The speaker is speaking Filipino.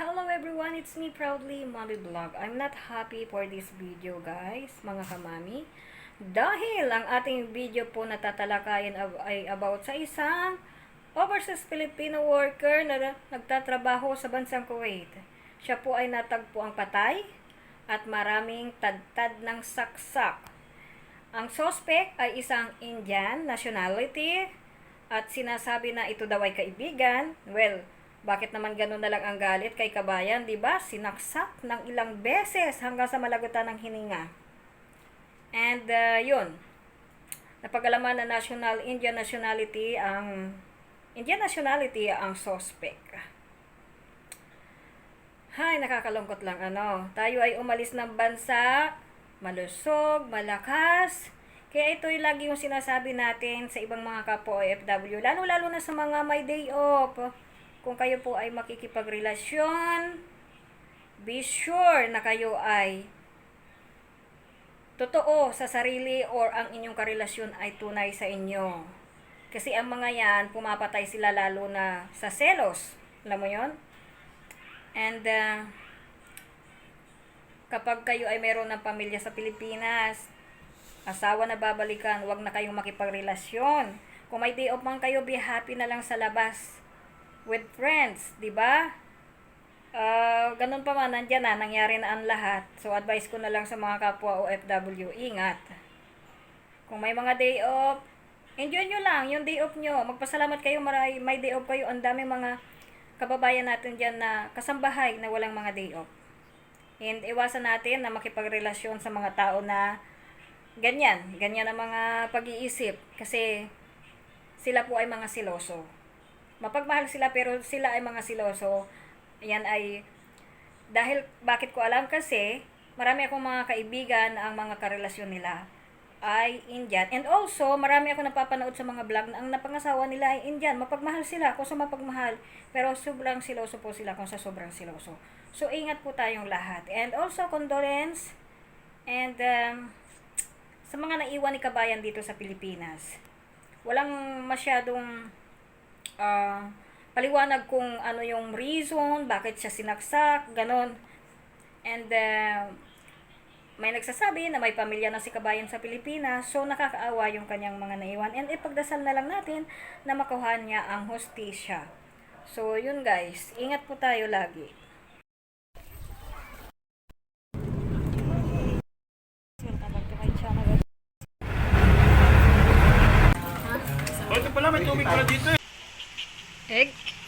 Hello everyone, it's me proudly, Mommy Vlog. I'm not happy for this video guys, mga kamami. Dahil ang ating video po na tatalakayin ab- ay about sa isang overseas Filipino worker na nagtatrabaho sa bansang Kuwait. Siya po ay natagpo ang patay at maraming tadtad ng saksak. Ang suspect ay isang Indian nationality at sinasabi na ito daw ay kaibigan. Well, bakit naman ganun na lang ang galit kay kabayan, 'di ba? Sinaksak ng ilang beses hanggang sa malagutan ng hininga. And uh, 'yun. Napagalaman na national Indian nationality ang Indian nationality ang suspect. Hay, nakakalungkot lang ano. Tayo ay umalis ng bansa, malusog, malakas. Kaya ito yung lagi yung sinasabi natin sa ibang mga kapwa OFW, lalo-lalo na sa mga may day off. Kung kayo po ay makikipagrelasyon, be sure na kayo ay totoo sa sarili or ang inyong karelasyon ay tunay sa inyo. Kasi ang mga yan, pumapatay sila lalo na sa selos. Alam mo yon? And uh, kapag kayo ay meron ng pamilya sa Pilipinas, asawa na babalikan, wag na kayong makipagrelasyon. Kung may day off man kayo, be happy na lang sa labas with friends, di ba? Ah, ganun pa man, nandyan na, nangyari na ang lahat. So, advice ko na lang sa mga kapwa OFW, ingat. Kung may mga day off, enjoy nyo lang yung day off nyo. Magpasalamat kayo, maray, may day off kayo. Ang dami mga kababayan natin dyan na kasambahay na walang mga day off. And iwasan natin na makipagrelasyon sa mga tao na ganyan. Ganyan ang mga pag-iisip. Kasi sila po ay mga siloso. Mapagmahal sila pero sila ay mga siloso. Yan ay dahil bakit ko alam kasi marami akong mga kaibigan ang mga karelasyon nila ay Indian. And also, marami ako napapanood sa mga vlog na ang napangasawa nila ay Indian. Mapagmahal sila kung sa mapagmahal. Pero sobrang siloso po sila kung sa sobrang siloso. So, ingat po tayong lahat. And also, condolence and um, sa mga naiwan ni kabayan dito sa Pilipinas. Walang masyadong ah, paliwanag kung ano yung reason, bakit siya sinaksak, ganon. And uh, may nagsasabi na may pamilya na si kabayan sa Pilipinas, so nakakaawa yung kanyang mga naiwan. And ipagdasal na lang natin na makuha niya ang hostisya. So, yun guys, ingat po tayo lagi. Ito pala, may tubig pala dito eh. Egg.